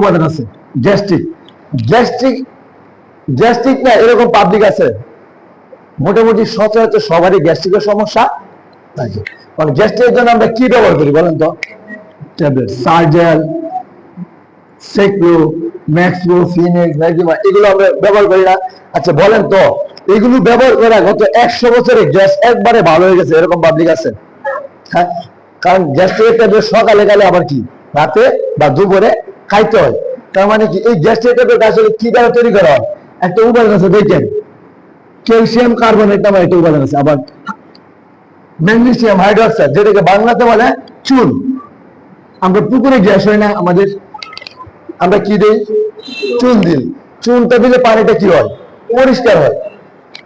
উপাদান আছে। Gastric gastric gastric না, এরকম পাবলিক আছে। মোটামুটি সচরাচর সবারই গ্যাস্ট্রিকের সমস্যা। থাকে কারণ গ্যাস্ট্রিকের জন্য আমরা কি ব্যবহার করি বলেন তো? ট্যাবলেট সার্জেল সেক্রো ম্যাক্সো ফিনিক্স ম্যাক্সিমা এগুলো আমরা ব্যবহার করি না। আচ্ছা বলেন তো, এগুলো ব্যবহার করা গত একশো বছরে গ্যাস একবারে ভালো হয়ে গেছে, এরকম পাবলিক আছে। হ্যাঁ কারণ গ্যাস্ট্রিক ট্যাবলেট সকালে গেলে আবার কি? রাতে বা দুপুরে খাইতে হয়। তার মানে কি? এই গ্যাস্ট্রিক আসলে কি দ্বারা তৈরি করা হয়? একটা উপাদান আছে, দেখেন। ক্যালসিয়াম কার্বনেট নামে একটা উপাদান আছে, আবার ম্যাগনেসিয়াম, হাইড্রোক্সাইড, যেটাকে বাংলাতে বলে চুন। আমরা পুকুরে গ্যাস হয় না, আমাদের আমরা কি দিই? চুন দিই। চুনটা দিলে পানিটা কি হয়? পরিষ্কার হয়।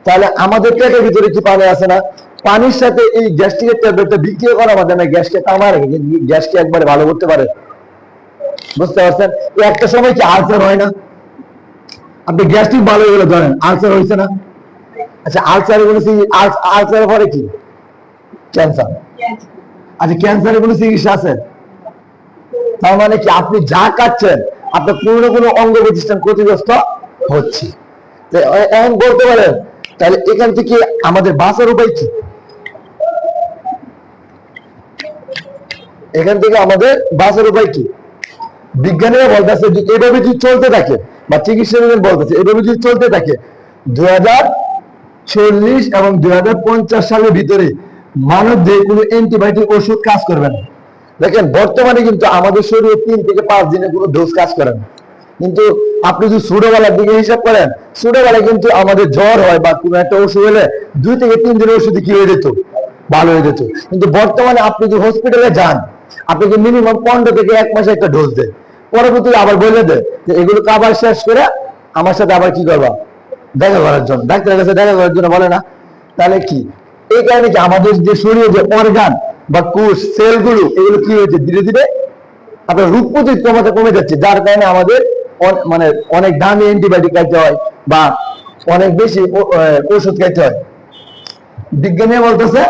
তাহলে আমাদের পেটের ভিতরে কি পানি আছে না? পানির সাথে এই গ্যাস্ট্রিকের ট্যাবলেটটা বিক্রিয়া করা আমাদের না গ্যাসকে তামার, গ্যাসকে একবারে ভালো করতে পারে। বুঝতে পারছেন? একটা সময় কি আলসার হয় না? আপনি গ্যাস্ট্রিক ভালো হয়ে গেলে ধরেন আলসার হয়েছে না? আচ্ছা আলসারের কোনো আলসারের পরে কি? ক্যান্সার আচ্ছা ক্যান্সারের কোনো চিকিৎসা আছে? তার মানে কি আপনি যা কাটছেন আপনার কোনো না কোনো অঙ্গ প্রতিষ্ঠান ক্ষতিগ্রস্ত হচ্ছে। এখন বলতে পারেন, তাহলে এখান থেকে আমাদের বাঁচার উপায় কি? এখান থেকে আমাদের বাঁচার উপায় কি? বিজ্ঞানীরা বলতেছে যে এভাবে যদি চলতে থাকে, বা চিকিৎসা বলতেছে, এভাবে যদি চলতে থাকে, দুই হাজার চল্লিশ এবং দুই হাজার পঞ্চাশ সালের ভিতরে মানব যে কোনো অ্যান্টিবায়োটিক ওষুধ কাজ করবে না। দেখেন, বর্তমানে কিন্তু আমাদের শরীরে তিন থেকে পাঁচ দিনে কোনো ডোজ কাজ করে না। কিন্তু আপনি যদি ছোটবেলার দিকে হিসাব করেন, ছোটবেলায় কিন্তু আমাদের জ্বর হয় বা কোনো একটা ওষুধ হলে দুই থেকে তিন দিনের ওষুধে কি হয়ে যেত? ভালো হয়ে যেত। কিন্তু বর্তমানে আপনি যদি হসপিটালে যান, আপনাকে মিনিমাম পনেরো থেকে এক মাসে একটা ডোজ দেয়। পরবর্তীতে আবার বলে দেয় যে এগুলো আবার শেষ করে আমার সাথে আবার কি করবা? দেখা করার জন্য। ডাক্তারের কাছে দেখা করার জন্য বলে না। তাহলে কি? এই কারণে কি আমাদের যে শরীরে যে অর্গান বা কোষ সেলগুলো এগুলো কি হয়েছে? ধীরে ধীরে আপনার রোগ প্রতিরোধ ক্ষমতা কমে যাচ্ছে। যার কারণে আমাদের মানে অনেক দামি অ্যান্টিবায়োটিক খাইতে হয় বা অনেক বেশি ওষুধ খাইতে হয়। বিজ্ঞানী বলতেছে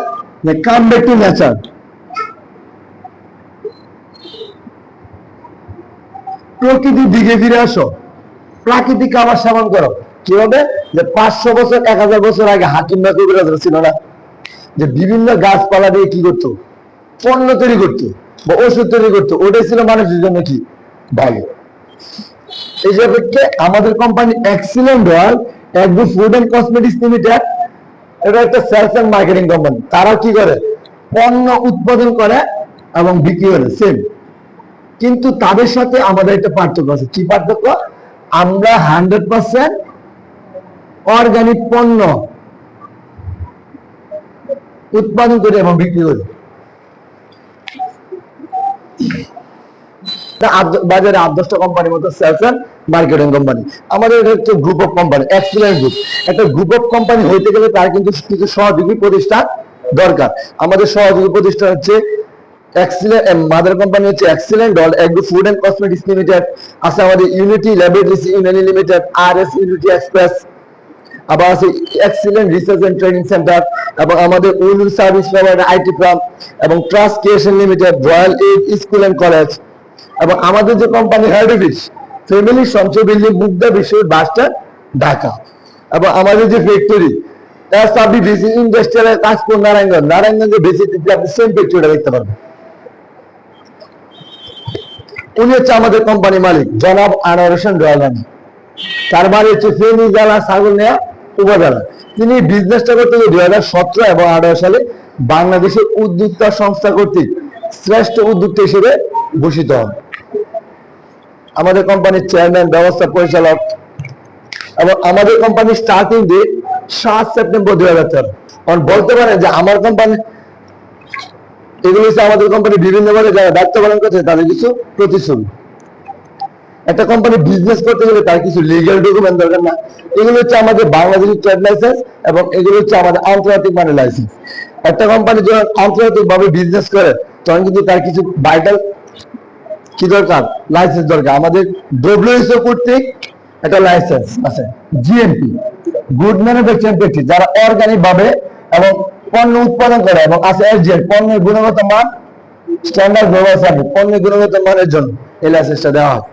যে কাম ব্যাক টু নেচার প্রকৃতির দিকে ফিরে আসো। প্রাকৃতিক আবার সেবন করো। কি হবে যে পাঁচশো বছর, এক হাজার বছর আগে হাকিম বা কবিরাজরা ছিল না? যে বিভিন্ন গাছপালা দিয়ে কি করতো? পণ্য তৈরি করতো বা ওষুধ তৈরি করতো। ওটাই ছিল মানুষের জন্য কি? ভালো। এই সাপেক্ষে আমাদের company excellent world agro food and cosmetics limited এটা একটা সেলস এন্ড মার্কেটিং কোম্পানি তারা কি করে? পণ্য উৎপাদন করে এবং বিক্রি করে। সেম কিন্তু তাদের সাথে আমাদের একটা পার্থক্য আছে। কি পার্থক্য? আমরা হান্ড্রেড পার্সেন্ট অর্গানিক পণ্য উৎপাদন করি এবং বিক্রি করি। বাজারে আট, দশটা কোম্পানির মতো সেলস মার্কেটিং কোম্পানি আমাদের এটা হচ্ছে group of company excellent group একটা গ্রুপ অফ কোম্পানি হইতে গেলে তার কিন্তু কিছু সহযোগী প্রতিষ্ঠান দরকার। আমাদের সহযোগী প্রতিষ্ঠান হচ্ছে মাদার কোম্পানি হচ্ছে excellent doll agro food and cosmetics limited আছে আমাদের ইউনিটি ইউনিয়ন লিমিটেড আর এস ইউনিটি এক্সপ্রেস আবার আছে excellent research and training centre এবং আমাদের will service provider IT firm এবং trust creation limited royal aid school and college এবং আমাদের যে কোম্পানি হেড অফিস ফ্যামিলি সঞ্চয় বিল্ডিং মুগ্ধা বিশ্ব বাসটা ঢাকা এবং আমাদের যে ফ্যাক্টরি এসআবি বিসি ইন্ডাস্ট্রিয়াল কাজপুর নারায়ণগঞ্জ নারায়ণগঞ্জে বেশি আপনি সেম ফ্যাক্টরিটা দেখতে পারবেন। উনি হচ্ছে আমাদের কোম্পানি মালিক, জনাব আনোয়ার হোসেন রয়ালানি তার বাড়ি হচ্ছে ফেনী জেলা ছাগলনিয়া উপজেলা। তিনি বিজনেসটা করতে দুই হাজার সতেরো এবং আঠারো সালে বাংলাদেশের উদ্যোক্তা সংস্থা কর্তৃক শ্রেষ্ঠ উদ্যোক্তা হিসেবে ভূষিত হন। আমাদের কোম্পানির চেয়ারম্যান ব্যবস্থা পরিচালক এবং আমাদের কোম্পানির স্টার্টিং ডেট সাত সেপ্টেম্বর দুই হাজার তেরো। কারণ বলতে পারেন যে আমার কোম্পানি এগুলো হচ্ছে আমাদের কোম্পানি বিভিন্ন ভাবে যারা দায়িত্ব পালন করছে, তাদের কিছু প্রতিশ্রুতি। একটা কোম্পানি বিজনেস করতে গেলে তার কিছু লিগ্যাল ডকুমেন্ট দরকার না। এগুলো হচ্ছে আমাদের বাংলাদেশের ট্রেড লাইসেন্স এবং এগুলো হচ্ছে আমাদের আন্তর্জাতিক মানে লাইসেন্স একটা কোম্পানি যখন আন্তর্জাতিক ভাবে বিজনেস করে, তখন কিন্তু তার কিছু ভাইটাল কি দরকার? লাইসেন্স দরকার। আমাদের ডব্লিউএসও কর্তৃক একটা লাইসেন্স আছে জিএমপি গুড ম্যানুফ্যাকচারিং প্র্যাকটিস যারা অর্গানিক ভাবে এবং পণ্য উৎপাদন করে এবং আছে এসজিএল পণ্যের গুণগত মান স্ট্যান্ডার্ড ব্যবস্থা পণ্যের গুণগত মানের জন্য এই লাইসেন্সটা দেওয়া হয়।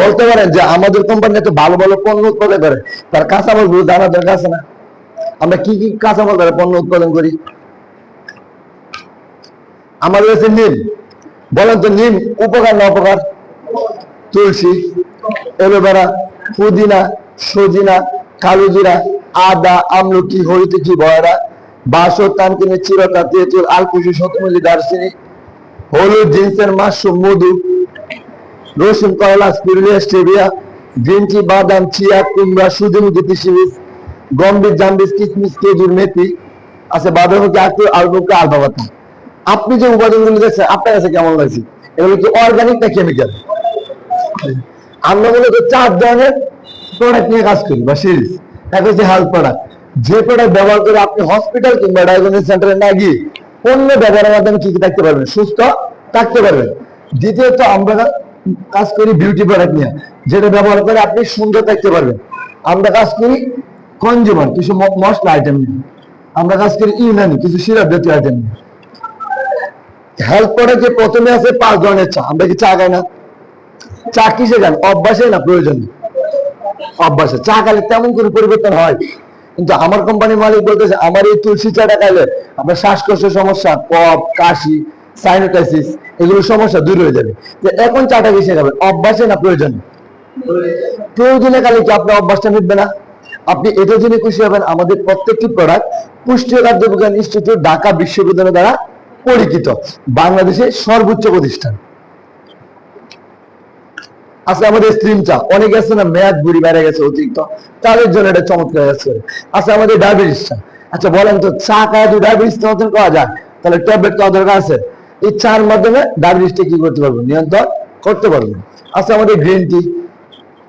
বলতে পারেন যে আমাদের কোম্পানি এত ভালো ভালো পণ্য উৎপাদন করে, তার কাঁচামালগুলো জানা দরকার আছে না? আমরা কি কি কাঁচামাল দ্বারা পণ্য উৎপাদন করি? আমাদের কাছে নিম। বলেন তো নিম উপকার না অপকার? তুলসী এলোভেরা পুদিনা, সজিনা কালো জিরা আদা, আমলকি হরিতকি বয়রা বাসর চিরতা তেঁতুল আলকুশি দারচিনি হলুদ জিন্সের মধু, রসুন স্টেভিয়া বাদাম, চিয়া, কুমড়া সূর্যমুখী গম্ভীর জাম্বিস মেথি। আছে বাদামুখী আকু আলবাবাতা আপনি যে উপাদানগুলো দেখছেন, আপনার কাছে কেমন লাগছে? এগুলো কি অর্গানিক না কেমিক্যাল আমরা মূলত চার ধরনের প্রোডাক্ট নিয়ে কাজ করি, বা সিরিজ এক হচ্ছে হেলথ প্রোডাক্ট যে প্রোডাক্ট ব্যবহার করে আপনি হসপিটাল কিংবা ডায়াগনোসিস সেন্টারে না গিয়ে অন্য ব্যবহারের মাধ্যমে কি কি থাকতে পারবেন? সুস্থ থাকতে পারবেন। দ্বিতীয়ত, আমরা কাজ করি বিউটি প্রোডাক্ট নিয়ে, যেটা ব্যবহার করে আপনি সুন্দর থাকতে পারবেন। আমরা কাজ করি কনজিউমার কিছু মশলা আইটেম নিয়ে। আমরা কাজ করি ইউনানি, কিছু সিরাপ জাতীয় আইটেম নিয়ে। হেলথ প্রোডাক্ট প্রথমে আছে, পাঁচ ধরনের চা। আমরা কি চা খাই না? চা কিসে খান? অভ্যাসে না প্রয়োজন? অভ্যাসে। চা খাইলে তেমন কোনো পরিবর্তন হয় কিন্তু আমার কোম্পানির মালিক বলতেছে, আমার এই তুলসী চাটা খাইলে আপনার শ্বাসকষ্টের সমস্যা, কফ, কাশি সাইনোটাইসিস এগুলো সমস্যা দূর হয়ে যাবে। তো এখন চাটা কিসে খাবেন? অভ্যাসে না প্রয়োজন? প্রয়োজনে খালি কি আপনার অভ্যাসটা মিটবে না? আপনি এটা জেনে খুশি হবেন, আমাদের প্রত্যেকটি প্রোডাক্ট পুষ্টি খাদ্য বিজ্ঞান ইনস্টিটিউট ঢাকা বিশ্ববিদ্যালয় দ্বারা পরিচিত বাংলাদেশের সর্বোচ্চ প্রতিষ্ঠান। আচ্ছা আমাদের স্ট্রিম চা অনেকে আছে না, মেয়াদ বুড়ি বেড়ে গেছে অতিরিক্ত। তাদের জন্য এটা চমৎকার আছে। আচ্ছা আমাদের ডায়াবেটিস চা আচ্ছা বলেন তো, চা খায় যদি ডায়াবেটিস নিয়ন্ত্রণ করা যায়, তাহলে ট্যাবলেট খাওয়া দরকার আছে? এই চার মাধ্যমে ডায়াবেটিসটা কি করতে পারব? নিয়ন্ত্রণ করতে পারব। আচ্ছা আমাদের গ্রিন টি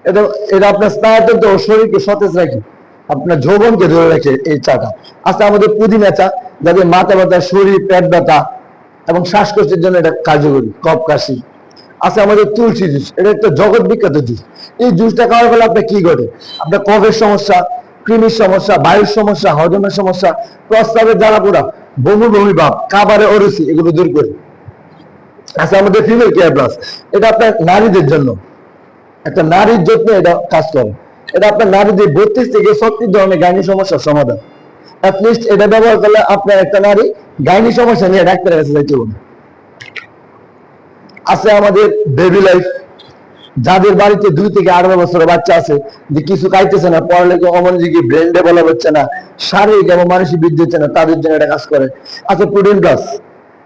এটা এটা আপনার স্নায়ুতন্ত্র ও শরীরকে সতেজ রাখে। আপনার যৌবনকে ধরে রাখে এই চাটা। আচ্ছা আমাদের পুদিনা চা যাদের মাথা ব্যথা, শরীর, পেট ব্যথা এবং শ্বাসকষ্টের জন্য এটা কার্যকরী। কফ, কাশি। আছে আমাদের তুলসী জুস, এটা একটা জগৎ বিখ্যাত জুস। এই জুসটা খাওয়ার ফলে আপনার কি ঘটে? আপনার কফের সমস্যা কৃমির সমস্যা, বায়ুর সমস্যা, হজমের সমস্যা প্রস্তাবের জ্বালা পোড়া বমি বমি ভাব, কাবারে অরুচি এগুলো দূর করে। আছে আমাদের ফিমেল কেয়ার প্লাস এটা আপনার নারীদের জন্য। একটা নারীর যত্নে এটা কাজ করে। এটা আপনার নারীদের বত্রিশ থেকে ছত্রিশ ধরনের গাইনি সমস্যার সমাধান। অ্যাটলিস্ট এটা ব্যবহার করলে আপনার একটা নারী গাইনি সমস্যা নিয়ে ডাক্তারের কাছে যাইতে হবে। আছে আমাদের বেবি লাইফ যাদের বাড়িতে দুই থেকে আঠারো বছরের বাচ্চা আছে, যে কিছু খাইতেছে না, পড়ালেখা অমনোযোগী ব্রেন ডেভেলপ হচ্ছে না, শারীরিক এবং মানসিক বৃদ্ধি হচ্ছে না, তাদের জন্য এটা কাজ করে। আছে প্রোটিন প্লাস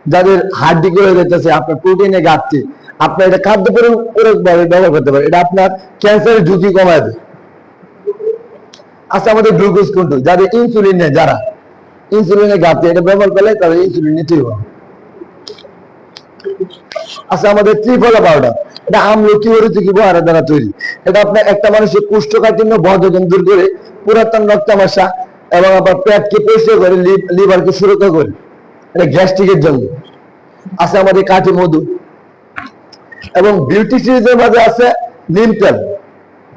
যাদের হাড্ডি করে যেতেছে আপনার প্রোটিনে ঘাটতি। আপনার এটা খাদ্য পূরক ভাবে ব্যবহার করতে পারেন এটা আপনার ক্যান্সারের ঝুঁকি কমায় দেয়। আছে আমাদের গ্লুকোজ কন্ট্রোল যাদের ইনসুলিন নেই, যারা। ইনসুলিনের ঘাটতি, এটা ব্যবহার করলে তাদের ইনসুলিন নিতেই হবে। আছে আমাদের ত্রিফলা পাউডার। এটা আমলকি হরিতকি বহারের দ্বারা তৈরি। এটা আপনার একটা মানুষের কুষ্ঠকাঠিন্য বদজন দূর করে পুরাতন রক্তামাশা এবং আপনার পেটকে পরিষ্কার করে লিভারকে সুরক্ষা করে। এটা গ্যাস্ট্রিকের জন্য। আছে আমাদের কাঠি মধু। এবং বিউটি সিরিজের মাঝে আছে নিম তেল।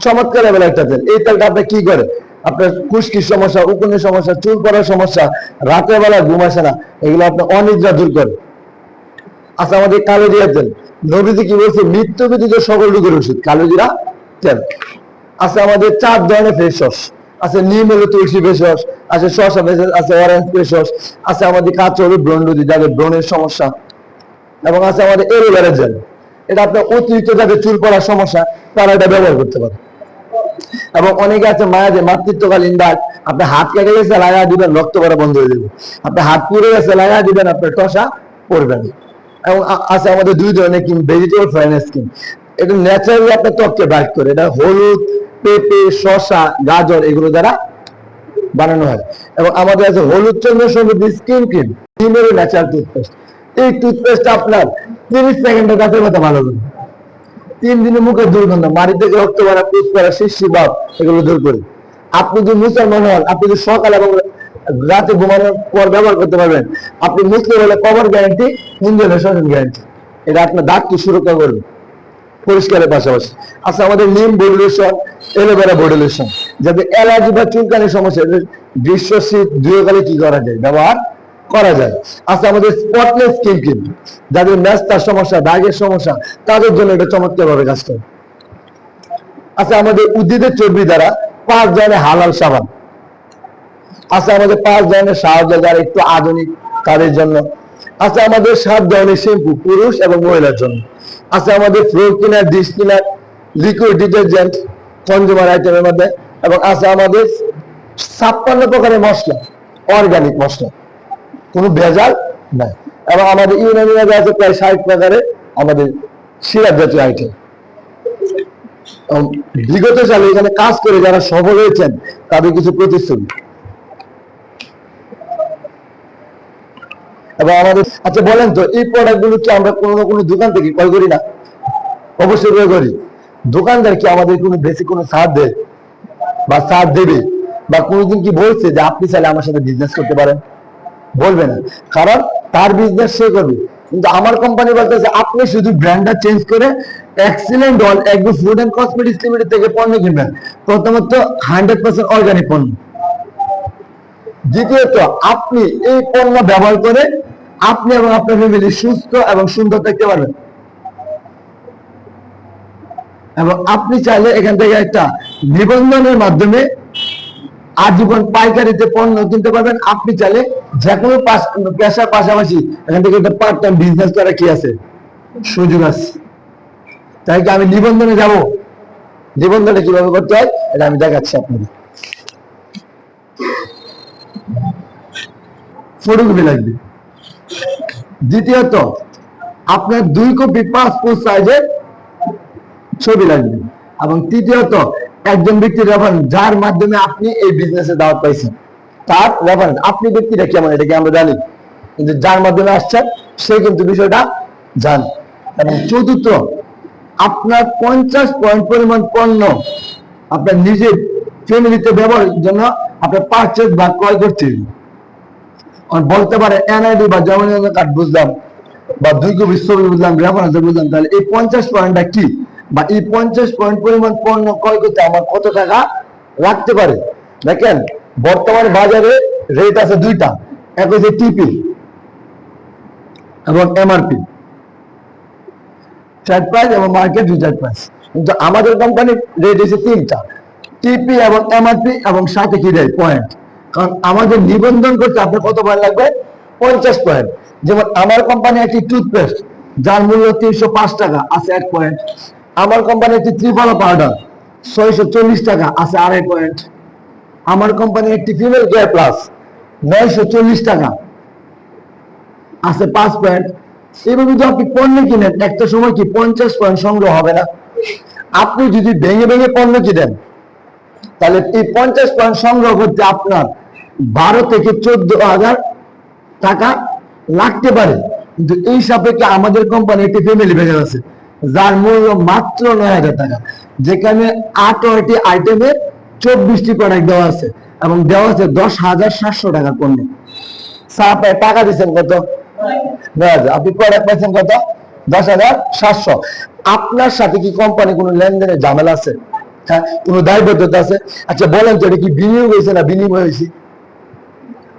চমৎকার লেভেল একটা তেল। এই তেলটা আপনার কি করে আপনার খুশকির সমস্যা, উকুনের সমস্যা, চুল পড়ার সমস্যা, রাতের বেলা ঘুম আসে না, এগুলো আপনার অনিদ্রা দূর করে। আচ্ছা আমাদের কালোজিরা তেল নবীজি কি বলছে? মৃত্যু ব্যতীত সকল রোগের ওষুধ। কালোজিরা তেল। আছে আমাদের চার ধরনের ফেস ওয়াশ আছে নিম, হলো তুলসী ফেস ওয়াশ আছে শসা ফেস আছে অরেঞ্জ ফেস ওয়াশ আছে আমাদের কাঁচা হলুদ ব্রণরোধী যাদের ব্রণের সমস্যা। এবং আছে আমাদের এলোভেরা জেল। এটা আপনার অতিরিক্ত যাদের চুল পড়ার সমস্যা, তারা এটা ব্যবহার করতে পারে। এবং অনেকে আছে মায়া যে মাতৃত্বকালীন দাগ। আপনার হাত কেটে গেছে লাগা দিবেন, রক্ত পড়া বন্ধ হয়ে যাবে। আপনার হাত পুড়ে গেছে লাগা দিবেন, আপনার টসা পড়বে না। এবং আছে আমাদের দুই ধরনের কিম ভেজিটেবল ফ্রাইন স্কিন এটা ন্যাচারালি আপনার ত্বককে ব্রাইট করে, এটা হলুদ, পেঁপে, শসা, গাজর এগুলো দ্বারা বানানো হয়। এবং আমাদের আছে হলুদ চন্দ্র সমৃদ্ধি স্কিন ক্রিম ক্রিমের ন্যাচারাল টুথপেস্ট এই টুথপেস্ট আপনার তিরিশ সেকেন্ডের কাছে মতো ভালো হবে। তিন দিনে মুখের দুর্গন্ধ মারি থেকে রক্ত বাড়া পুষ করা শিশি ভাব এগুলো দূর করি। আপনি যদি মুসলমান হন, আপনি যদি সকাল এবং রাতে ঘুমানোর পর ব্যবহার করতে পারবেন। আপনি মুসলিম হলে কভার গ্যারান্টি হিন্দু হলে গ্যারান্টি এটা আপনার দাঁতকে সুরক্ষা করবে। পরিষ্কারের পাশাপাশি। আচ্ছা আমাদের neem body lotion aloe vera body lotion যাদের অ্যালার্জি বা চুলকানির সমস্যা গ্রীষ্ম শীত দুয়োকালে কি করা যায়? ব্যবহার করা যায়। আচ্ছা আমাদের স্পটলেস স্কিন ক্রিম যাদের ম্যাস্তার সমস্যা, দাগের সমস্যা, তাদের জন্য এটা চমৎকার ভাবে কাজ করে। আছে আমাদের উদ্ভিদের চর্বি দ্বারা পাঁচ ধরনের হালাল সাবান। আছে আমাদের পাঁচ ধরনের সাহায্য যারা একটু আধুনিক তাদের জন্য। আছে আমাদের সাত ধরনের শ্যাম্পু পুরুষ এবং মহিলার জন্য। আছে আমাদের floor cleaner dish cleaner liquid detergent consumer আইটেমের মধ্যে। এবং আছে আমাদের ছাপ্পান্ন প্রকারের মশলা অর্গানিক মশলা। কোনো ভেজাল নাই। এবং আমাদের ইউনানিয়াতে আছে প্রায় ষাট প্রকারের আমাদের সিরাপ জাতীয় আইটেম বিগত সালে এখানে কাজ করে যারা সফল হয়েছেন, তাদের কিছু প্রতিশ্রুতি। এবং আমাদের আচ্ছা বলেন তো, এই প্রোডাক্টগুলো কি আমরা কোনো না কোনো দোকান থেকে ক্রয় করি না? অবশ্যই ক্রয় করি। দোকানদার কি আমাদের কোনো বেশি কোনো ছাড় দেয়? বা ছাড় দেবে? বা কোনোদিন কি বলছে যে আপনি চাইলে আমার সাথে বিজনেস করতে পারেন? বলবে না। কারণ তার বিজনেস সে করবে। কিন্তু আমার কোম্পানি বলতেছে, আপনি শুধু ব্র্যান্ডটা চেঞ্জ করে excellent world agro food and cosmetics limited থেকে পণ্য কিনবেন। প্রথমত হান্ড্রেড পার্সেন্ট অর্গানিক পণ্য। দ্বিতীয়ত, আপনি এই পণ্য ব্যবহার করে আপনি এবং আপনার ফ্যামিলি সুস্থ এবং সুন্দর থাকতে পারবেন। এবং আপনি চাইলে এখান থেকে একটা নিবন্ধনের মাধ্যমে আজীবন পাইকারিতে পণ্য কিনতে পারবেন। আপনি চাইলে যে কোনো পেশার পাশাপাশি এখান থেকে একটা পার্ট টাইম বিজনেস করা কি আছে? সুযোগ আছে। তাই কি আমি নিবন্ধনে যাব? নিবন্ধনে কীভাবে করতে হয়? এটা আমি দেখাচ্ছি আপনাদের। ফটোকপি লাগবে। দ্বিতীয়ত, আপনার দুই কপি পাসপোর্ট সাইজের ছবি লাগবে। এবং তৃতীয়ত, একজন ব্যক্তির রেফারেন্স যার মাধ্যমে আপনি এই বিজনেসে দাওয়াত পাইছেন। তার রেফারেন্স আপনি ব্যক্তিটা কেমন এটা কি আমরা জানি। কিন্তু যার মাধ্যমে আসছেন সে কিন্তু বিষয়টা জানে। এবং চতুর্থ, আপনার পঞ্চাশ পয়েন্ট পরিমাণ পণ্য আপনার নিজের ফ্যামিলিতে ব্যবহারের জন্য আপনার পারচেজ বা ক্রয় করতে বলতে পারে এনআইডি বা জমা কার্ড বুঝলাম বা দুই কপি ছবি বুঝলাম রেফারেন্স বুঝলাম, তাহলে এই পঞ্চাশ পয়েন্টটা কি? বা এই পঞ্চাশ পয়েন্ট পরিমাণ পণ্য ক্রয় করতে আমার কত টাকা লাগতে পারে? দেখেন, বর্তমান বাজারে রেট আছে দুইটা, এক হচ্ছে টিপি এবং এমআরপি ট্রেড প্রাইস এবং মার্কেট রিটার্ন প্রাইস কিন্তু আমাদের কোম্পানির রেট হচ্ছে তিনটা টিপি এবং এমআরপি এবং সাথে কি দেয়? পয়েন্ট কারণ আমাদের নিবন্ধন করতে আপনার কত পয়েন্ট লাগবে? পঞ্চাশ পয়েন্ট যেমন আমার কোম্পানি একটি টুথপেস্ট যার মূল্য তিনশো পাঁচ টাকা, আছে এক পয়েন্ট আমার কোম্পানি একটি ত্রিফলা পাউডার ছয়শো চল্লিশ টাকা, আছে আড়াই পয়েন্ট আমার কোম্পানি একটি ফিমেল কেয়ার প্লাস নয়শো চল্লিশ টাকা, আছে পাঁচ পয়েন্ট এবার যদি আপনি পণ্য কিনেন, একটা সময় কি পঞ্চাশ পয়েন্ট সংগ্রহ হবে না? আপনি যদি ভেঙে ভেঙে পণ্য কিনেন, তাহলে এই পঞ্চাশ পয়েন্ট সংগ্রহ করতে আপনার বারো থেকে চোদ্দ হাজার টাকা লাগতে পারে। কিন্তু এই সাপেক্ষে আমাদের কোম্পানি একটি ফ্যামিলি প্যাকেজ আছে, যার মূল্য মাত্র নয় হাজার টাকা। যেখানে আঠারোটি আইটেমে চব্বিশটি প্রোডাক্ট দেওয়া আছে এবং দেওয়া আছে দশ হাজার সাতশো টাকার পণ্য। সাপ টাকা দিচ্ছেন কত। আপনি প্রোডাক্ট পাচ্ছেন কত? দশ হাজার সাতশো। আপনার সাথে কি কোম্পানি কোনো লেনদেনের ঝামেলা আছে? হ্যাঁ কোনো দায়বদ্ধতা আছে? আচ্ছা বলেন তো, এটা কি বিনিয়োগ হয়েছে না বিনিময় হয়েছে?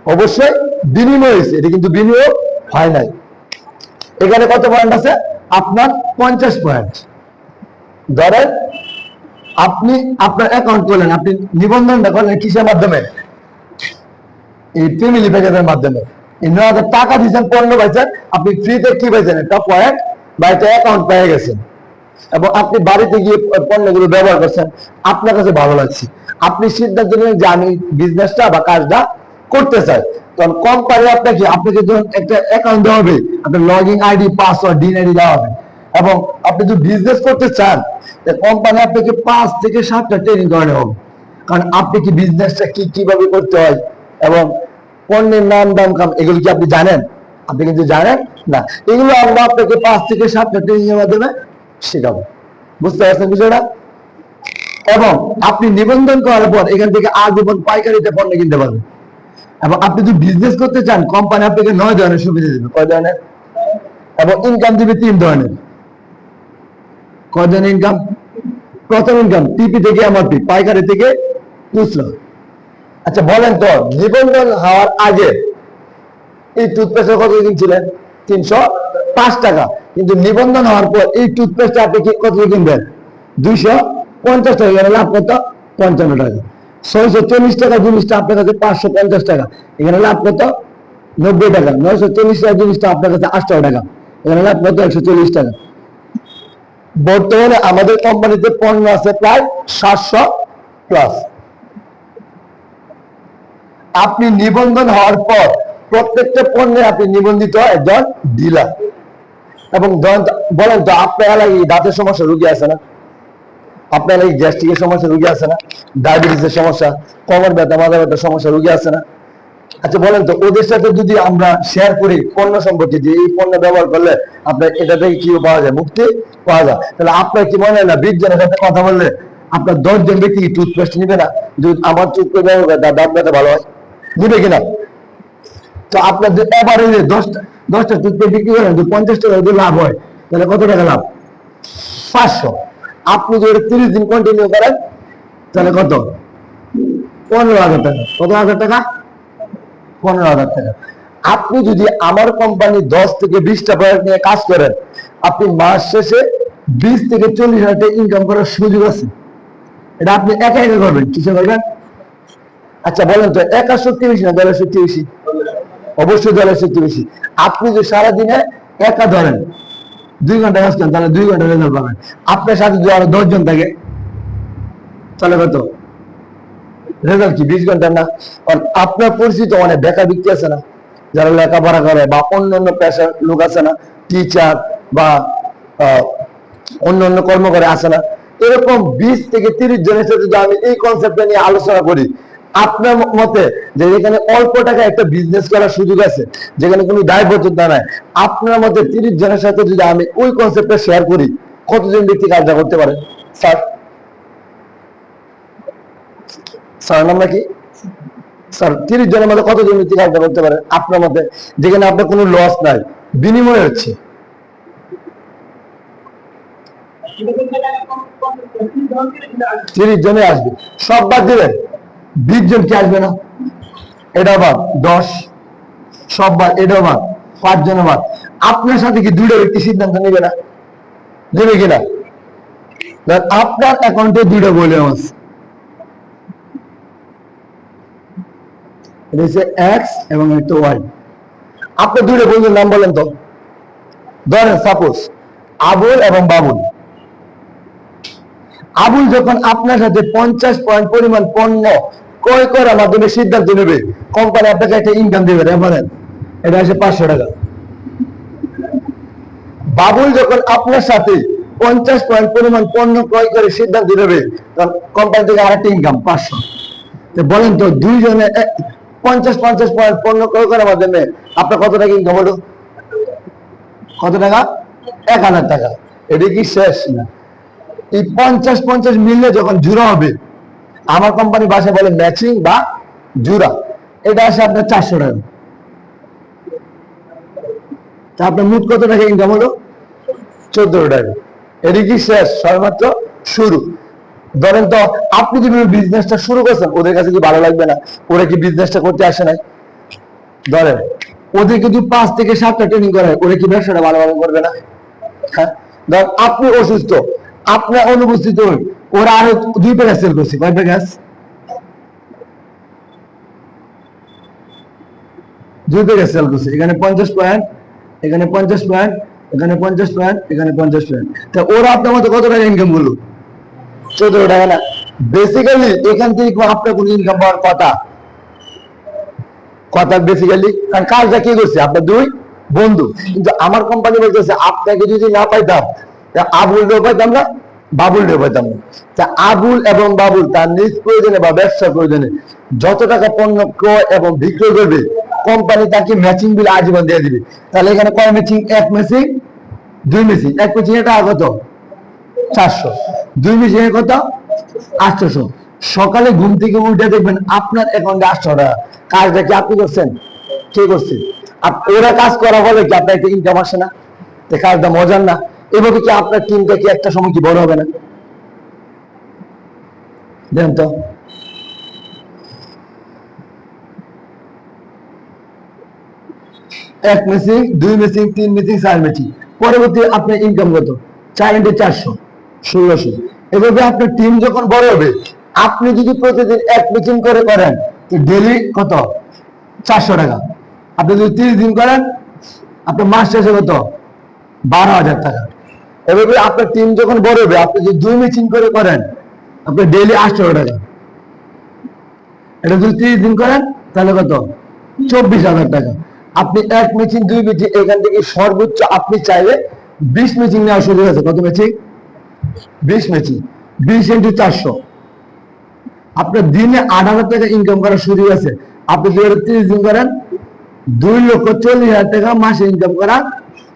অবশ্যই বিনিময় হয়েছে। এটা কিন্তু বিনিয়োগ হয় নাই। এখানে কত পয়েন্ট আছে? আপনার পঞ্চাশ পয়েন্ট ধরেন আপনি আপনার অ্যাকাউন্ট করলেন, আপনি নিবন্ধনটা করলেন কিসের মাধ্যমে? এই ফ্যামিলি প্যাকেজের মাধ্যমে। হাজার টাকা দিয়েছেন পণ্য পাইছেন, আপনি ফ্রিতে কি পাইছেন? একটা পয়েন্ট বা একটা অ্যাকাউন্ট পেয়ে গেছেন। এবং আপনি বাড়িতে গিয়ে পণ্যগুলো ব্যবহার করছেন। আপনার কাছে ভালো লাগছে। আপনি সিদ্ধান্ত নিলেন যে আমি বিজনেসটা বা কাজটা করতে চায়। তখন কোম্পানি আপনাকে আপনাকে যখন একটা অ্যাকাউন্ট দেওয়া হবে, আপনার লগ ইন আইডি পাসওয়ার্ড ডিন আইডি দেওয়া হবে। এবং আপনি যদি বিজনেস করতে চান কোম্পানি আপনাকে পাঁচ থেকে সাতটা ট্রেনিং করানো হবে। কারণ আপনি কি বিজনেসটা কি, কীভাবে করতে হয়, এবং পণ্যের নাম, দাম, কাম, এগুলো কি আপনি জানেন? আপনি কিন্তু জানেন না। এগুলো আমরা আপনাকে পাঁচ থেকে সাতটা ট্রেনিং এর মাধ্যমে শেখাবো। বুঝতে পারছেন বিষয়টা? এবং আপনি নিবন্ধন করার পর এখান থেকে আজীবন পাইকারিতে পণ্য কিনতে পারবেন। এবং আপনি যদি বিজনেস করতে চান কোম্পানি আপনাকে নয় ধরনের সুবিধা দেবে। কয় ধরনের? এবং ইনকাম দিবে তিন ধরনের। কয় ধরনের ইনকাম প্রথম ইনকাম টিপি থেকে এমআরপি পাইকারি থেকে খুচরা। আচ্ছা বলেন তো, নিবন্ধন হওয়ার আগে এই টুথপেস্টের কত কিনছিলেন তিনশো পাঁচ টাকা। কিন্তু নিবন্ধন হওয়ার পর এই টুথপেস্ট আপনি কত কিনবেন? দুইশো পঞ্চাশ টাকা, লাভ কত? পঞ্চান্ন টাকা। ছয়শো চল্লিশ টাকা জিনিসটা আপনার কাছে পাঁচশো পঞ্চাশ টাকা। এখানে লাভ কত? নব্বই টাকা। নয়শো চল্লিশ টাকা জিনিসটা আপনার কাছে আটশো টাকা। এখানে লাভ কত? একশো চল্লিশ টাকা। বর্তমানে আমাদের কোম্পানিতে পণ্য আছে প্রায় সাতশো প্লাস আপনি নিবন্ধন হওয়ার পর প্রত্যেকটা পণ্যে আপনি নিবন্ধিত একজন ডিলার। এবং বলেন তো, আপনার এলাকায় দাঁতের সমস্যা, রুগী আছে না? আপনার এই গ্যাস্ট্রিকের সমস্যা, রুগী আছে না? ডায়াবেটিসের সমস্যা, কমর ব্যথা, মাথা ব্যথার সমস্যা, রুগী আছে না? আচ্ছা বলেন তো, ওদের সাথে যদি আমরা শেয়ার করি পণ্য সম্পর্কে যে এই পণ্য ব্যবহার করলে আপনার এটা থেকে কি পাওয়া যায়? মুক্তি পাওয়া যায়। তাহলে আপনার কি মনে হয় না বিজ্ঞানের সাথে কথা বললে আপনার দশজন ব্যক্তি টুথপেস্ট নিবে না? যদি আমার টুথপেস্ট ব্যবহার করে দাঁত ব্যথা ভালো হয়? নিবে কিনা? তো আপনার যে এভারেজে দশটা দশটা টুথপেস্ট বিক্রি করেন, যদি পঞ্চাশ টাকা যদি লাভ হয়, তাহলে কত টাকা লাভ? পাঁচশো। আপনি যদি তিরিশ দিন কন্টিনিউ করেন, তাহলে কত? পনেরো হাজার টাকা। কত হাজার টাকা? পনেরো হাজার টাকা। আপনি যদি আমার কোম্পানি দশ থেকে বিশটা প্রোডাক্ট নিয়ে কাজ করেন, আপনি মাস শেষে বিশ থেকে চল্লিশ হাজার টাকা ইনকাম করার সুযোগ আছে। এটা আপনি একা একা করবেন, কিছু করবেন? আচ্ছা বলেন তো একা শক্তি বেশি না দলের শক্তি বেশি অবশ্যই দলের শক্তি বেশি আপনি যে সারাদিনে একা ধরেন দুই ঘণ্টা কাজ করেন, তাহলে দুই ঘণ্টা রেজাল্ট পাবেন। আপনার সাথে যদি আরও দশজন থাকে, তাহলে কত? রেজাল্ট কি, বিশ ঘণ্টা না? আপনার পরিচিত অনেক বেকার ব্যক্তি আছে না, যারা লেখাপড়া করে বা অন্য অন্য পেশার লোক আছে না টিচার বা অন্য অন্য কর্ম করে আসে না, এরকম বিশ থেকে তিরিশ জনের সাথে যদি আমি এই কনসেপ্টটা নিয়ে আলোচনা করি আপনার মতে যে এখানে অল্প টাকা একটা বিজনেস করার সুযোগ আছে, যেখানে কোনো দায়বদ্ধতা নাই, আপনার মতে তিরিশ জনের সাথে যদি আমি ওই কনসেপ্টটা শেয়ার করি, কতজন ব্যক্তি কাজটা করতে পারে? স্যার। স্যার, নাম নাকি স্যার, তিরিশ জনের মধ্যে কতজন ব্যক্তি কাজটা করতে পারে? আপনার মতে, যেখানে আপনার কোনো লস নাই, বিনিময় হচ্ছে। তিরিশ জনে আসবে। সব বাদ দিবেন? বিশ জন কি আসবে না? এটা বাদ, দশ। সব বাদ, এটাও বাদ পাঁচ জন বাদ। আপনার সাথে কি দুইটা ব্যক্তি সিদ্ধান্ত নেবে না? নেবে কিনা? আপনার অ্যাকাউন্টে দুইটা বলে আছে। এটা হচ্ছে এক্স এবং একটা ওয়াই আপনি দুইটা বন্ধুর নাম বলেন তো। ধরেন সাপোজ আবুল এবং বাবুল। আবুল যখন আপনার সাথে পঞ্চাশ পয়েন্ট পরিমাণ পণ্য ক্রয় করার মাধ্যমে সিদ্ধান্ত নেবে? কোম্পানি আপনাকে একটা ইনকাম দেবে রেফারেন্স এটা আছে পাঁচশো টাকা। বাবুল যখন আপনার সাথে পঞ্চাশ পয়েন্ট পরিমাণ পণ্য ক্রয় করে সিদ্ধান্ত নেবে কোম্পানি থেকে আরেকটা ইনকাম পাঁচশো। বলেন তো, দুইজনে পঞ্চাশ পঞ্চাশ পয়েন্ট পণ্য ক্রয় করার মাধ্যমে আপনার কত টাকা ইনকাম হলো? কত টাকা? এক হাজার টাকা। এটা কি শেষ না? এই পঞ্চাশ পঞ্চাশ মিললে যখন জুড়া হবে আমার কোম্পানি ভাষায় বলে ম্যাচিং বা জুরা এটা আসে আপনার চারশো টাকা। তা আপনার মোট কত টাকা ইনকাম হলো? চোদ্দ টাকা। এটি কি শেষ, সবেমাত্র শুরু। ধরেন তো, আপনি যদি বিজনেসটা শুরু করছেন, ওদের কাছে কি ভালো লাগবে না? ওরা কি বিজনেসটা করতে আসে নাই? ধরেন, ওদের যদি পাঁচ থেকে সাতটা ট্রেনিং করে ওরা কি ব্যবসাটা ভালোভাবে করবে না? হ্যাঁ? ধর, আপনি অসুস্থ, আপনার অনুপস্থিত হন ওরা আরও দুই প্যাকেজ সেল করছে কয় প্যাকেজ দুই প্যাকেজ সেল করছে এখানে পঞ্চাশ পয়েন্ট এখানে পঞ্চাশ পয়েন্ট এখানে পঞ্চাশ পয়েন্ট এখানে পঞ্চাশ পয়েন্ট তা ওরা আপনার মতো কত টাকা ইনকাম করল? চোদ্দ টাকা না। বেসিক্যালি এখান থেকে আপনার ইনকাম পাওয়ার কথা? কথা বেসিক্যালি কারণ কাজটা কি করছে? আপনার দুই বন্ধু। কিন্তু আমার কোম্পানি বলতেছে, আপনাকে যদি না পাইতাম, তা আবুল রেও পাইতাম না। বাবুল না তা আবুল এবং বাবুল তার নিজ প্রয়োজনে বা ব্যবসার প্রয়োজনে যত টাকা পণ্য ক্রয় এবং বিক্রয় করবে কোম্পানি তাকে ম্যাচিং বিল আজীবন দিয়ে দিবে। তাহলে এখানে কয় ম্যাচিং এক ম্যাচিং দুই ম্যাচিং এক ম্যাচিং এটা কত? চারশো। দুই মেশিনে কত? আটশোশো। সকালে ঘুম থেকে উঠে দেখবেন আপনার অ্যাকাউন্টে আটশো টাকা। কাজটা কি আপনি করছেন? কে করছে? আপ- ওরা কাজ করা বলে কি আপনার একটা ইনকাম আসে না? কাজটা মজার না। এভাবে কি আপনার টিমটা কি একটা সময় কি বড় হবে না? তো। এক মেসিং দুই মেসিং তিন মেসিং চার মেসিং পরবর্তী আপনার ইনকাম কত? চার ইন্টু চারশো, ষোলোশো। এভাবে আপনার টিম যখন বড় হবে, আপনি যদি প্রতিদিন এক মিটিং করে করেন, তো ডেলি কত? চারশো টাকা। আপনি যদি তিরিশ দিন করেন, আপনার মাস শেষে কত? বারো হাজার টাকা। এভাবে আপনার টিম যখন বড় হবে, আপনি যদি দুই মিটিং করে করেন, আপনার ডেলি আটশো টাকা। এটা যদি তিরিশ দিন করেন, তাহলে কত? চব্বিশ হাজার টাকা। আপনি এক মিটিং দুই মিটিং এখান থেকে সর্বোচ্চ আপনি চাইলে বিশ মিটিং নেওয়ার সুযোগ আছে। কত মিটিং বিশ মিটিং বিশ ইন্টু চারশো। আপনার দিনে আট হাজার টাকা ইনকাম করার সুযোগ আছে। আপনি হাজার তিরিশ দিন করেন, দুই লক্ষ চল্লিশ হাজার টাকা মাসে ইনকাম করার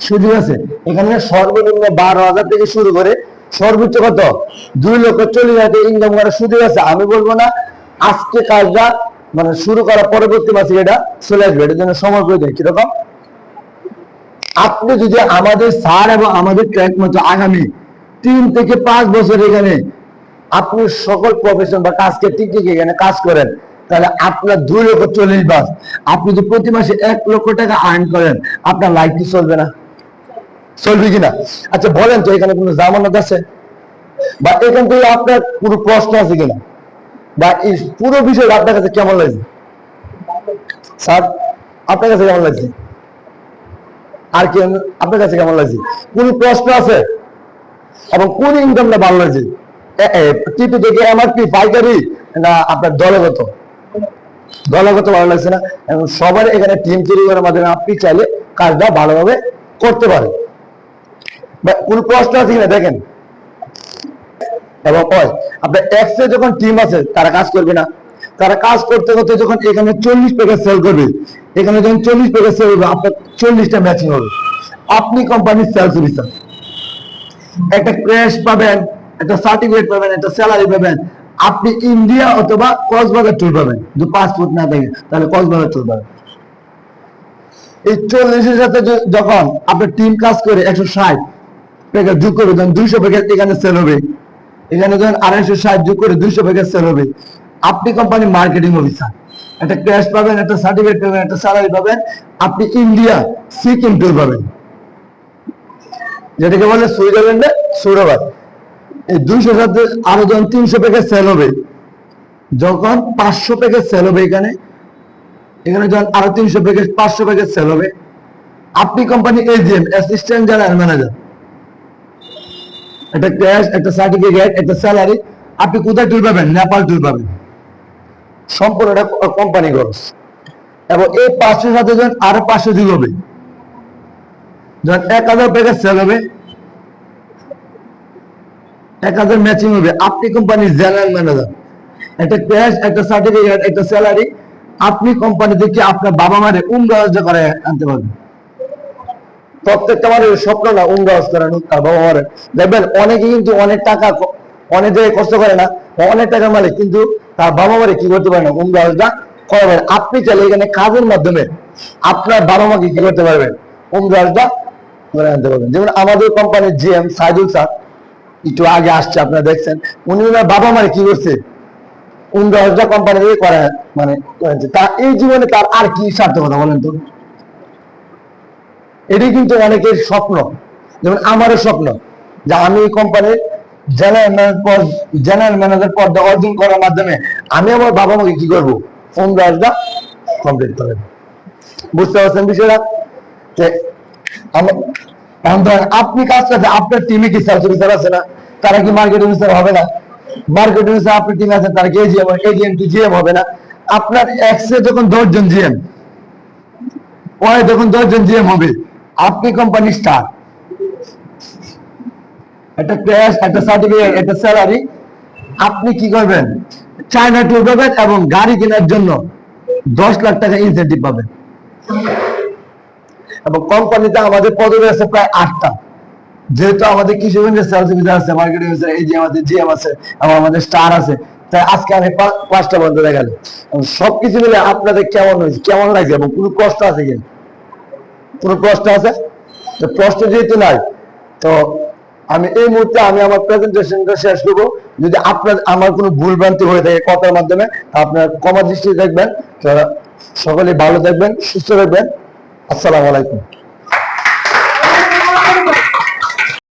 সুযোগ আছে। এখানে সর্বনিম্ন বারো হাজার থেকে শুরু করে সর্বোচ্চ কত? দুই লক্ষ চল্লিশ হাজার ইনকাম করার সুযোগ আছে। আমি বলব না, আজকে কাজটা মানে শুরু করার পরবর্তী মাসে এটা চলে আসবে। এটার জন্য সময় প্রয়োজন। কীরকম? আপনি যদি আমাদের স্যার এবং আমাদের ট্র্যাক মতো আগামী তিন থেকে পাঁচ বছর এখানে আপনি সকল প্রফেশন বা কাজকে ঠিক ঠিক এখানে কাজ করেন, তাহলে আপনার দুই লক্ষ চল্লিশ বাস। আপনি যদি প্রতি মাসে এক লক্ষ টাকা আর্ন করেন, আপনার লাইফ কি চলবে না। চলবে কিনা? আচ্ছা বলেন তো, এখানে কোনো জামানত আছে? বা এখান থেকে আপনার পুরো প্রশ্ন আছে কিনা? বা এই পুরো বিষয় আপনার কাছে কেমন লাগছে? স্যার, আপনার কাছে কেমন লাগছে? আর কি, আপনার কাছে কেমন লাগছে? কোন প্রশ্ন আছে? এবং কোন ইনকামটা ভালো লাগছে? টিপি থেকে এমআরপি, পাইকারি, না আপনার দলগত? দলগত ভালো লাগছে না? এবং সবার এখানে টিম তৈরি করার মাধ্যমে আপনি চাইলে কাজটা ভালোভাবে করতে পারেন। কোন প্রশ্ন আছে কিনা দেখেন। এবং হয় আপনার এক্সে যখন টিম আছে, তারা কাজ করবে না। তারা কাজ করতে করতে যখন এখানে চল্লিশ প্যাকেজ সেল করবে, এখানে যখন চল্লিশ প্যাকেজ সেল হবে আপনার চল্লিশটা ম্যাচিং হবে। আপনি কোম্পানির সেলস অফিসার একটা ক্র্যাশ পাবেন, একটা সার্টিফিকেট পাবেন, একটা স্যালারি পাবেন। আপনি ইন্ডিয়া অথবা কক্সবাজার ট্যুর পাবেন। যদি পাসপোর্ট না থাকে, তাহলে কক্সবাজার ট্যুর পাবেন। এই চল্লিশের সাথে যখন আপনার টিম কাজ করে, একশো ষাট প্যাকেজ যোগ করবে যখন দুইশো প্যাকেট এখানে সেল হবে। এখানে যখন আড়াইশো ষাট যোগ করে দুইশো প্যাকেট সেল হবে। আপনি কোম্পানি মার্কেটিং অফিসার একটা ক্যাশ পাবেন, একটা সার্টিফিকেট পাবেন, একটা স্যালারি পাবেন, আপনি ইন্ডিয়া সিকিম ট্যুর পাবেন। যেটাকে বলে সুইজারল্যান্ডে সৌরভাত এই দুইশো সাথে আরও যখন তিনশো প্যাকেট সেল হবে। যখন পাঁচশো প্যাকেট সেল হবে এখানে এখানে যখন আরও তিনশো প্যাকেজ পাঁচশো প্যাকেট সেল হবে। আপনি company AGM assistant general manager একটা ক্যাশ একটা সার্টিফিকেট একটা স্যালারি আপনি কোথায় টুল পাবেন? নেপাল টুল পাবেন। সম্পূর্ণটা কোম্পানি খরচ এবং এই পাঁচশোর সাথে যখন আরও পাঁচশো যোগ হবে। যখন এক হাজার প্যাকেজ সেল হবে। এক হাজার ম্যাচিং হবে। আপনি কোম্পানির জেনারেল ম্যানেজার একটা ক্যাশ একটা সার্টিফিকেট একটা স্যালারি আপনি কোম্পানি থেকে আপনার বাবা মারে উমরাজ করে আনতে পারবেন। প্রত্যেকটা মানুষের স্বপ্ন না উমরাজ করানো তার বাবা মারে দেখবেন, অনেকে কিন্তু অনেক টাকা অনেক জায়গায় কষ্ট করে না অনেক টাকার মালিক, কিন্তু তার বাবা মারে কি করতে পারে না? উমরাজটা করাবেন। আপনি চাইলে এখানে কাজের মাধ্যমে আপনার বাবা মাকে কি করতে পারবেন? উমরাজটা করে আনতে পারবেন। যেমন আমাদের কোম্পানির জিএম সাইদুল স্যার, একটু আগে আসছে, আপনারা দেখছেন। উনি ওনার বাবা মারে কি করছে? উমরাজটা কোম্পানি থেকে করা মানে তা এই জীবনে তার আর কি সার্থকতা বলেন তো? এটি কিন্তু অনেকের স্বপ্ন। যেমন আমারও স্বপ্ন যে আমি এই কোম্পানির জেনারেল ম্যানেজার জেনারেল ম্যানেজার পদটা অর্জন করার মাধ্যমে আমি আমার বাবা মাকে কি করব? উমরাজটা কমপ্লিট করে দেব। বুঝতে পারছেন বিষয়টা? আপনি কাজ করছেন, আপনার টিমে কি সেলস অফিসার আছে না? তারা কি মার্কেট অফিসার হবে না? মার্কেট অফিসার আপনার টিমে আছে তারা কি এজিএম এজিএম কি জিএম হবে না? আপনার এক্সে যখন দশজন জিএম ওয়াই যখন দশজন জিএম হবে আপনি কোম্পানি স্টার একটা ক্যাশ একটা সার্টিফিকেট একটা স্যালারি আপনি কি করবেন? চায়না ট্যুর পাবেন এবং গাড়ি কেনার জন্য দশ লাখ টাকা ইনসেন্টিভ পাবেন। এবং কোম্পানিতে আমাদের পদবি আছে প্রায় আটটা। যেহেতু আমাদের সেলস অফিসার আছে মার্কেটিং অফিসার এই যে আমাদের জিএম আছে, এবং আমাদের স্টার আছে, তাই আজকে আমি পাঁচটা বন্ধ দেখা গেল। সবকিছু মিলে আপনাদের কেমন হয়েছে? কেমন লাগছে? এবং কোনো কষ্ট আছে কিনা? কোনো প্রশ্ন আছে? তো প্রশ্ন যেহেতু নাই, তো আমি এই মুহূর্তে আমি আমার প্রেজেন্টেশনটা শেষ করব। যদি আপনার, আমার কোনো ভুলভ্রান্তি হয়ে থাকে কথার মাধ্যমে আপনার কমা দৃষ্টি দেখবেন। তো সকলে ভালো থাকবেন, সুস্থ থাকবেন। আসসালামু আলাইকুম।